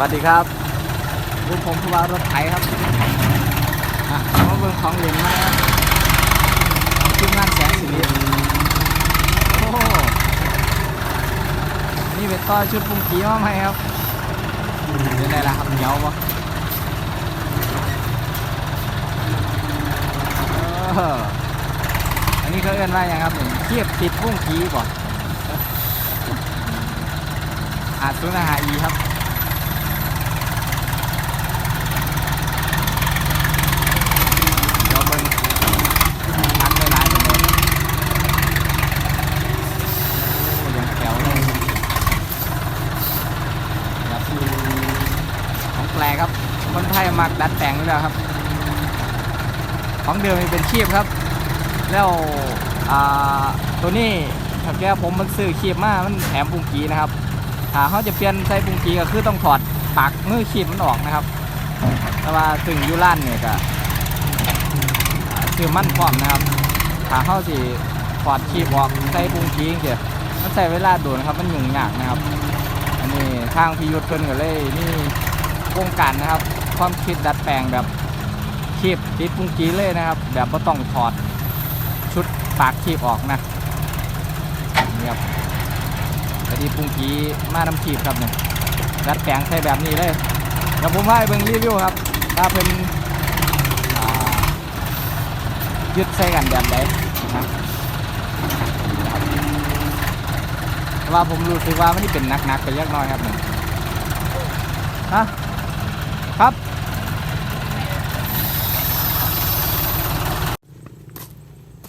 วัสดีครับผมผมผู้ว่ารถไถครับอะมาเบิ่งของเล่นมาครับของทีมงานแสงสีโอ้โหนี่เป็นต่อชุดปุ่งกีมาไหมครับเป็นไงล่ะครับเหนียวปะอันนี้เขาเอื้อนว่าอย่างครับหนึ่งเทียบติดปุ่งกีก่อนอาจสุนาหาอีครับ เดี๋ยวเบิ่งพักไปหลายจังเลยโอ้ยังแจ๋วเลยครับของแปลกครับ คนไทย มักดัดแต่งแล้วครับ ของเดิมมันเป็นชีพครับ แล้วตัวนี้ถ้าแกผมมันซื้อชีพมามันแถมปุ่งกีนะครับถ้าเขาจะเปลี่ยนใส่ปุ่งกีก็คือต้องถอดปากมือชีพมันออกนะครับ แต่ว่าถึงยูร้านเนี่ยก็คือมั่นพร้อมนะครับถ้าเข้าสิถอดคีบออกใส่ปรุงกีเกี่ยมันใส่เวลาโดนนะครับมันยุ่งยากนะครับ อันนี้ทางพิยุทธ์เพิ่นก็เลยนี่วงการนะครับ ความคิดดัดแปลงแบบคีบติดปรุงกี้เลยนะครับ แบบไม่ต้องถอดชุดปากคีบออกนะนี่ครับอันนี้ปรุงกี้มาน้ำคีบครับเนี่ยดัดแปลงใส่แบบนี้เลยเดี๋ยวผมให้เบิ่งรีวิวครับ ถ้าเป็นยึดใส่กันแบบไหนนะว่าผมรู้สึกว่ามันนี่เป็นนักๆไปเล็กน้อยครับหนึ่งฮะครับ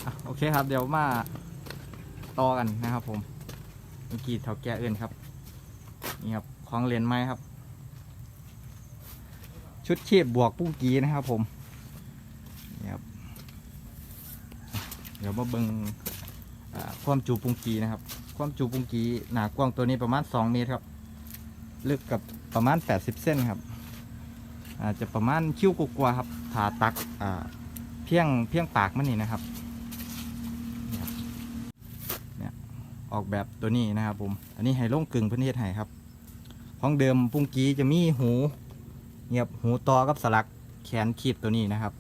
อะโอ เคครับ เดี๋ยวมาต่อกันนะครับ ผมเมื่อกี้เท่าแก่เอื่นครับ นี่ครับของเหรียญไม้ครับ ชุดชีพบวกปุ้งกีนะครับ ผมนี่ครับเดี๋ยวมาเบิงอ่าความจูปุงกีนะครับ ความจูปุงกีหนากว้างตัวนี้ประมาณ 2 เมตรครับ ลึกกับประมาณ 80 เส้นครับอาจจะประมาณคิ้วกว่าครับผ่าตักเพียงเพียงปากมันนี่นะครับนี่ครับเนี่ย ออกแบบตัวนี้นะครับผมอันนี้ให้ลงกึ่งพื้นเทศไห้ครับ ของเดิมปุงกีจะมีหูเงียบหูต่อกับสลักแขนขีดตัวนี้นะครับ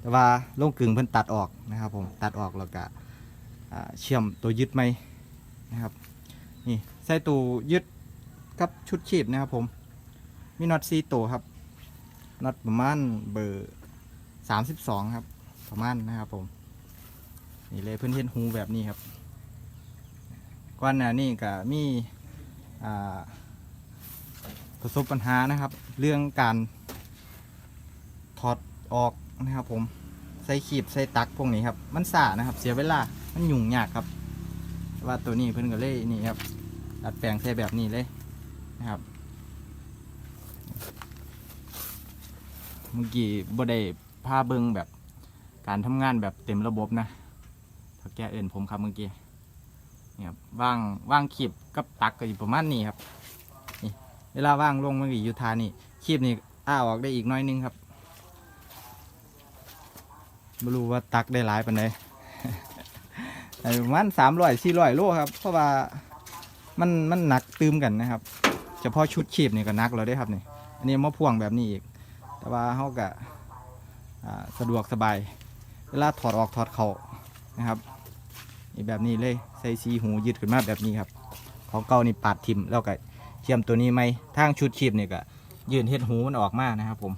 แต่ว่าลงกึ่งเพิ่นตัดออกนะครับ ผมตัดออกแล้วก็เชื่อมตัวยึดไหมนะครับนี่ใส่ตัวยึดกับชุดชีพนะครับผมมีน็อตซีตัวครับน็อตประมาณเบอร์สามสิบสองครับประมาณนะครับผมนี่เลยเพื่อนเห็นหูแบบนี้ครับ ก่อนหน้านี้ก็มีอ่าประสบปัญหานะครับ เรื่องการถอดออกนะครับผมใส่ขีบใส่ตักพวกนี้ครับ มันสานะครับ เสียเวลา มันยุ่งยากครับ ว่าตัวนี้เพิ่นก็เลยนี่ครับดัดแปลงใส่แบบนี้เลยนะครับเมื่อกี้บ่ได้พาเบิงแบบการทำงานแบบเต็มระบบนะถ้าแกเอินผมครับเมื่อกี้ นี่ยครับว่างว่างขีบกับตักก็อยู่ประมาณนี้ครับนี่เวลาว่างลงมันก็อยู่ทานี่ขีบนี่อ้าออกได้อีกน้อยนึงครับไม่รู้ว่าตักได้หลายปานใดแต่ประมาณสามร้อยสี่ร้อยโลครับ เพราะว่ามันมันหนักตืมกันนะครับเฉพาะชุดชีพนี่ก็นักแล้วได้ครับนี่อันนี้มาพ่วงแบบนี้อีก แต่ว่าเขาก็สะดวกสบาย เวลาถอดออกถอดเขานะครับ นี่แบบนี้เลยใส่ซีหูยืดขึ้นมาแบบนี้ครับ ของเก่านี่ปาดทิมแล้วก็เทียมตัวนี้ไหมทางชุดชีพนี่ก็ยืนเฮ็ดหูมันออกมานะครับ ผม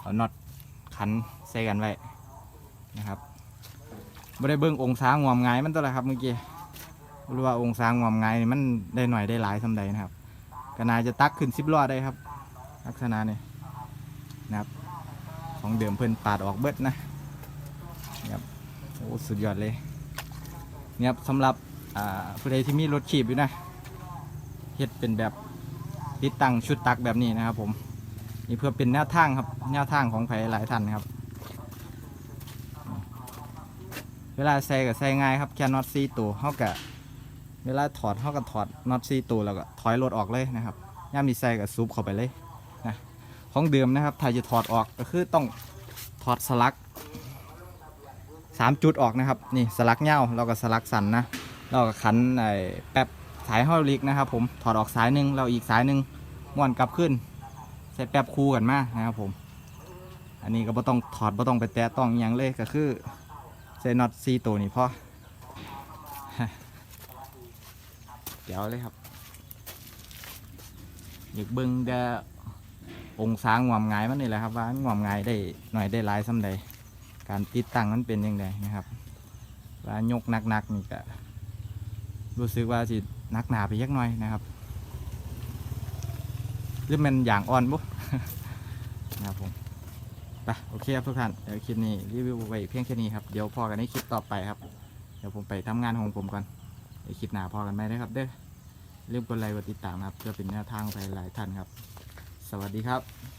เอาน็อตขันใส่กันไว้นะครับไม่ได้เบิ่งองศางวมงายมันตัวละครับเมื่อกี้บ่รู้ว่าองศางวมงายมันได้หน่อยได้หลายสำใดนะครับก็น่าจะตักขึ้นสิบล้อได้ครับ ลักษณะนี้นะครับ ของเดิมเพิ่นปาดออกเบิดนะครับโอ้สุดยอดเลย นี่ครับสำหรับผู้ใดที่มีรถขีบอยู่นะเฮ็ดเป็นแบบติดตั้งชุดตักแบบนี้นะครับ ผมนี่เพื่อเป็นแนวทางครับแนวทางของใครหลายท่านนะครับ เวลาใส่ก็ใส่ง่ายครับแค่น็อตซีตัวเขากะเวลาถอดเขาก็ถอดน็อตซีตัวแล้วก็ถอยรถออกเลยนะครับย่ามมีใส่ก็ซุปเข้าไปเลยนะของเดิมนะครับถ้าจะถอดออกก็คือต้องถอดสลัก สามจุดออกนะครับนี่สลักเงาเราก็สลักสันนะเราก็ขันไอ้แป๊บสายฮอลิกนะครับ ผมถอดออกสายหนึ่งเราอีกสายหนึ่งม้วนกลับขึ้น ใส่แป๊บคู่กันมานะครับผม อันนี้ก็บ่ต้องถอดบ่ต้องไปแตะต้องอย่างเลยก็คือใส่น็อตซีตัวนี้พอเดี๋ยวเลยครับอยากเบิ่งเดอองศางวมงายมันนี่แหละครับว่ามัวมงายได้หน่อยได้หลายสำใด การติดตั้งมันเป็นยังไงนะครับว่ายกหนักๆนี่ก็รู้สึกว่าสิหนักหนาไปยักหน่อยนะครับหรือมันอย่างอ่อนบุ๊นะครับผมไปโอเคครับทุกท่านเดี๋ยวคลิปนี้รีวิวไว้เพียงแค่นี้ครับเดี๋ยวพอกันในคลิปต่อไปครับ เดี๋ยวผมไปทำงานของผมก่อนเดี๋ยวคลิปหน้าพอกันไหมนะครับเด้อเรียกดไลค์กดติดตามครับเพื่อเป็นแนวทางไปหลายท่านครับ สวัสดีครับ